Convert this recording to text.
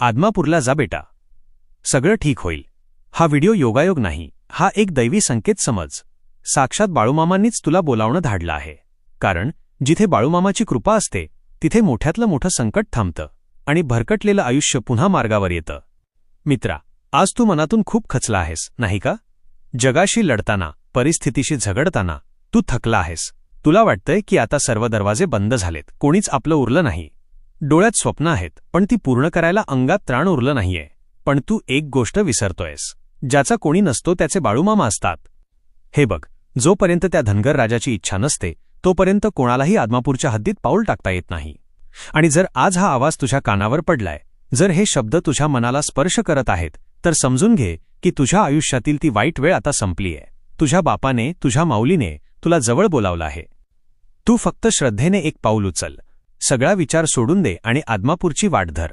आदमापूरला जा बेटा. सगळं ठीक होईल. हा व्हिडिओ योगायोग नाही हा एक दैवी संकेत समज. साक्षात बाळूमामांनीच तुला बोलावणं धाडलं आहे. कारण जिथे बाळूमामाची कृपा असते तिथे मोठ्यातलं मोठं संकट थांबतं आणि भरकटलेलं आयुष्य पुन्हा मार्गावर येतं. मित्रा आज तू मनातून खूप खचला आहेस नाही का? जगाशी लढताना परिस्थितीशी झगडताना तू थकला आहेस. तुला वाटतंय की आता सर्व दरवाजे बंद झालेत कोणीच आपलं उरलं नाही. डोळ्यात स्वप्न आहेत पण ती पूर्ण करायला अंगात त्राण उरलं नाहीये. पण तू एक गोष्ट विसरतोयस ज्याचा कोणी नसतो त्याचे बाळूमामा असतात. हे बघ जोपर्यंत त्या धनगर राजाची इच्छा नसते तोपर्यंत कोणालाही आदमापूरच्या हद्दीत पाऊल टाकता येत नाही. आणि जर आज हा आवाज तुझ्या कानावर पडलाय जर हे शब्द तुझ्या मनाला स्पर्श करत आहेत तर समजून घे की तुझ्या आयुष्यातील ती वाईट वेळ आता संपलीय. तुझ्या बापाने तुझ्या माऊलीने तुला जवळ बोलावलं आहे. तू फक्त श्रद्धेने एक पाऊल उचल. सगळा विचार सोडून दे आणि आदमापूरची वाट धर.